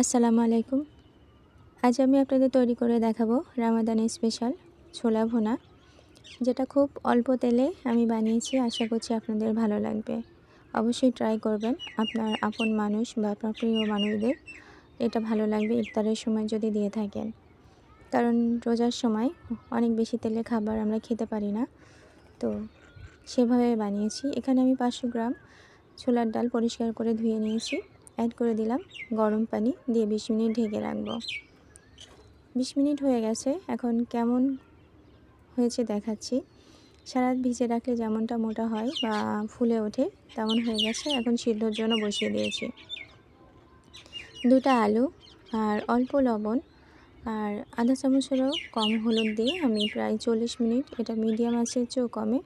আসসালামু আলাইকুম। আজ আমি আপনাদের তৈরি করে দেখাবো রামাদান স্পেশাল ছোলা ভোনা, যেটা খুব অল্প তেলে আমি বানিয়েছি। আশা করছি আপনাদের ভালো লাগবে। অবশ্যই ট্রাই করবেন। আপনার আপন মানুষ বা আপনার প্রিয় মানুষদের এটা ভালো লাগবে ইফতারের সময় যদি দিয়ে থাকেন। কারণ রোজার সময় অনেক বেশি তেলে খাবার আমরা খেতে পারি না। তো সেভাবে বানিয়েছি। এখানে আমি পাঁচশো গ্রাম ছোলার ডাল পরিষ্কার করে ধুয়ে নিয়েছি। অ্যাড করে দিলাম। গরম পানি দিয়ে বিশ মিনিট ঢেকে রাখব। বিশ মিনিট হয়ে গেছে। এখন কেমন হয়েছে দেখাচ্ছি। সারা ভিজে রাখলে যেমনটা মোটা হয় বা ফুলে ওঠে, তেমন হয়ে গেছে। এখন সিদ্ধর জন্য বসিয়ে দিয়েছি। দুটা আলু আর অল্প লবণ আর আধা চামচেরও কম হলুদ দিয়ে আমি প্রায় চল্লিশ মিনিট, এটা মিডিয়াম আছে চেয়েও কমে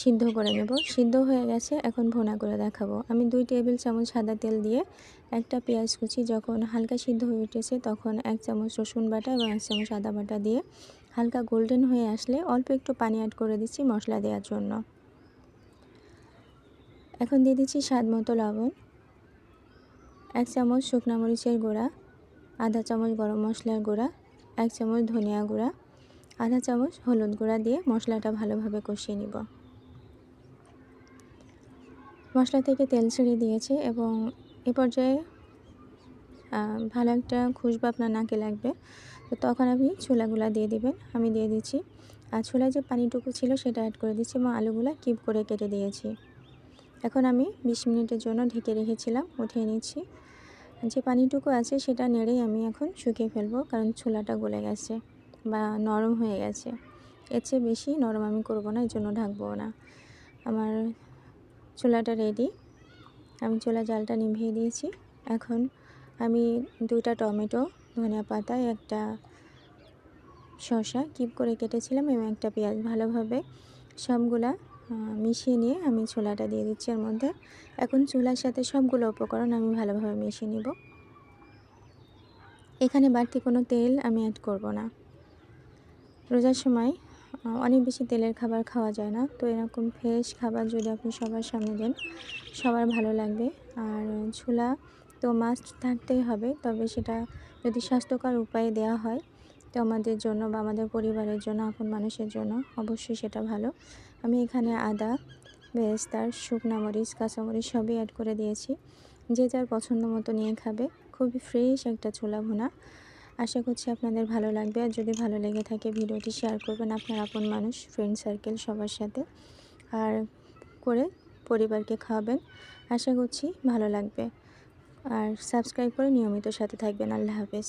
সিদ্ধ করে নেব। সিদ্ধ হয়ে গেছে, এখন ভোনা করে দেখাবো। আমি দুই টেবিল চামচ সাদা তেল দিয়ে একটা পেঁয়াজ কুচি যখন হালকা সিদ্ধ হয়ে উঠেছে তখন এক চামচ রসুন বাটা এবং এক চামচ আদা বাটা দিয়ে হালকা গোল্ডেন হয়ে আসলে অল্প একটু পানি অ্যাড করে দিচ্ছি মশলা দেওয়ার জন্য। এখন দিয়ে দিচ্ছি স্বাদ মতো লবণ, এক চামচ শুকনো মরিচের গুঁড়া, আধা চামচ গরম মশলার গুঁড়া, এক চামচ ধনিয়া গুঁড়া, আধা চামচ হলুদ গুঁড়া দিয়ে মশলাটা ভালোভাবে কষিয়ে নিব। মশলা থেকে তেল ছেড়ে দিয়েছি এবং এ পর্যায়ে ভালো একটা খুশবু আপনার নাকে লাগবে। তো তখন আপনি ছোলাগুলা দিয়ে দিবেন। আমি দিয়ে দিচ্ছি। আর ছোলায় যে পানিটুকু ছিল সেটা অ্যাড করে দিচ্ছি এবং আলুগুলা কিপ করে কেটে দিয়েছি। এখন আমি বিশ মিনিটের জন্য ঢেকে রেখেছিলাম, উঠিয়ে নিচ্ছি। যে পানিটুকু আছে সেটা নেড়েই আমি এখন শুকিয়ে ফেলব কারণ ছোলাটা গলে গেছে বা নরম হয়ে গেছে। এর চেয়ে বেশি নরম আমি করব না, এর জন্য ঢাকবো না। আমার চুলাটা রেডি আমি চুলা জালটা নিভিয়ে দিয়েছি। এখন আমি দুটা টমেটো, ধনিয়া পাতা, একটা শসা কিপ করে কেটেছিলাম এবং একটা পেঁয়াজ ভালোভাবে সবগুলা মিশিয়ে নিয়ে আমি ছোলাটা দিয়ে দিচ্ছি এর মধ্যে। এখন চুলার সাথে সবগুলো উপকরণ আমি ভালোভাবে মিশিয়ে নিব। এখানে বাড়তি কোনো তেল আমি অ্যাড করব না। রোজার সময় অনেক বেশি তেলের খাবার খাওয়া যায় না। তো এরকম ফ্রেশ খাবার যদি আপনি সবার সামনে দেন, সবার ভালো লাগবে। আর ছোলা তো মাস্ট থাকতেই হবে, তবে সেটা যদি স্বাস্থ্যকর উপায়ে দেওয়া হয়, তো আমাদের জন্য বা আমাদের পরিবারের জন্য, আপন মানুষের জন্য অবশ্যই সেটা ভালো। আমি এখানে আদা, বেরেস্তার, শুকনা মরিচ কাঁচামরিচ সবই অ্যাড করে দিয়েছি। যে যার পছন্দ মতো নিয়ে খাবে। খুবই ফ্রেশ একটা ছোলা ভুনা। আশা করছি আপনাদের ভালো লাগবে। আর যদি ভালো লেগে থাকে ভিডিওটি শেয়ার করবেন আপনার আপন মানুষ ফ্রেন্ড সার্কেল সবার সাথে। আর করে পরিবারকে খাওয়াবেন। আশা করছি ভালো লাগবে। আর সাবস্ক্রাইব করে নিয়মিত সাথে থাকবেন। আল্লাহ হাফেজ।